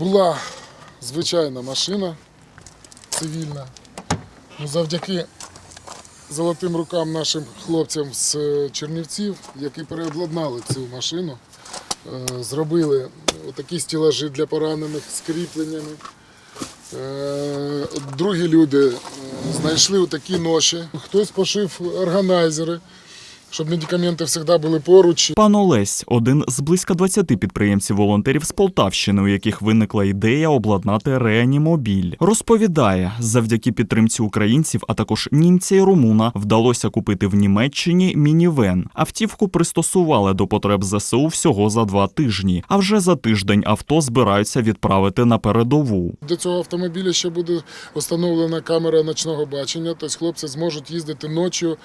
була звичайна машина цивільна. Ну, завдяки золотим рукам нашим хлопцям з е, Чернівців, які переобладнали цю машину, е, зробили такі стілажі для поранених з кріпленнями. Е, Другі люди знайшли такі ноші. Хтось пошив органайзери, щоб медикаменти завжди були поруч. Пан Олесь один з близько 20 підприємців-волонтерів з Полтавщини, у яких виникла ідея обладнати реанімобіль. Розповідає, завдяки підтримці українців, а також німця і румуна, вдалося купити в Німеччині мінівен. Автівку пристосували до потреб ЗСУ всього за два тижні. А вже за тиждень авто збираються відправити на передову. До цього автомобіля ще буде встановлена камера ночного бачення, тобто хлопці зможуть їздити ночі е,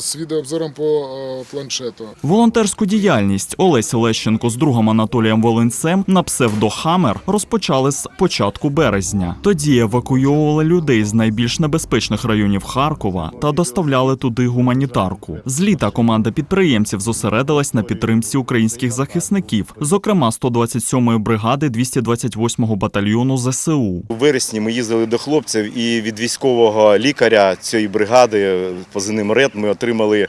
з відеообзором по е, планшету. Волонтерську діяльність Олесь Лещенко з другом Анатолієм Волинцем на псевдо Хамер розпочали з початку березня. Тоді евакуйовували людей з найбільш небезпечних районів Харкова та доставляли туди гуманітарку. З літа команда підприємців зосередилась на підтримці українських захисників, зокрема 127-ї бригади 228-го батальйону ЗСУ. У вересні ми їздили до хлопців і від військового лікаря цієї бригади позивним РЕД ми отримали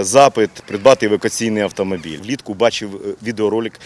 запит придбати евакуаційний автомобіль. Влітку бачив е, відеоролик.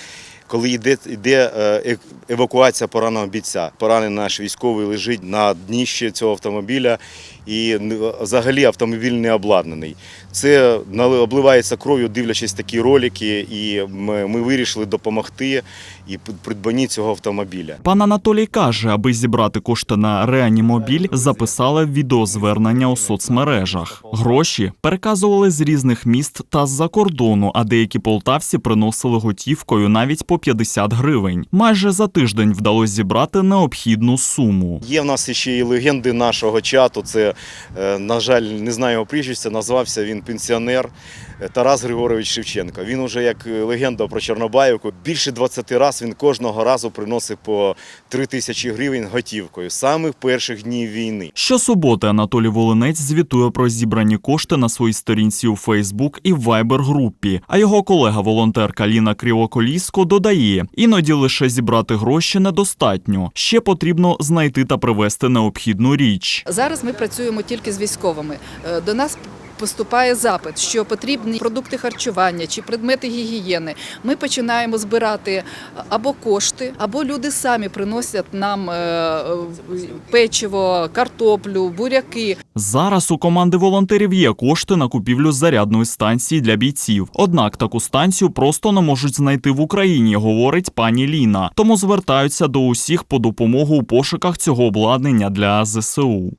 Коли йде, йде е, е- евакуація пораненого бійця, поранений наш військовий лежить на дніщі цього автомобіля, і взагалі автомобіль не обладнаний. Це обливається кров'ю, дивлячись такі ролики, і ми, ми вирішили допомогти і при придбанні цього автомобіля. Пан Анатолій каже, аби зібрати кошти на реанімобіль, записали відеозвернення у соцмережах. Гроші переказували з різних міст та з-за кордону, а деякі полтавці приносили готівкою навіть по 50 гривень. Майже за тиждень вдалося зібрати необхідну суму. Є в нас ще і легенди нашого чату. Це, е, на жаль, не знаю його прізвиська, назвався він пенсіонер е, Тарас Григорович Шевченко. Він уже як е, легенда про Чорнобаївку. Більше 20 разів він кожного разу приносив по 3 тисячі гривень готівкою, з самих перших днів війни. Щосуботи Анатолій Волинець звітує про зібрані кошти на своїй сторінці у Фейсбук і Вайбер групі. А його колега-волонтерка Ліна Крівоколіско додає: іноді лише зібрати гроші недостатньо. Ще потрібно знайти та привезти необхідну річ. Зараз ми працюємо тільки з військовими. Е, До нас поступає запит, що потрібні продукти харчування чи предмети гігієни. Ми починаємо збирати або кошти, або люди самі приносять нам е, печиво, картоплю, буряки. Зараз у команди волонтерів є кошти на купівлю зарядної станції для бійців. Однак таку станцію просто не можуть знайти в Україні, говорить пані Ліна. Тому звертаються до усіх по допомогу у пошуках цього обладнання для ЗСУ.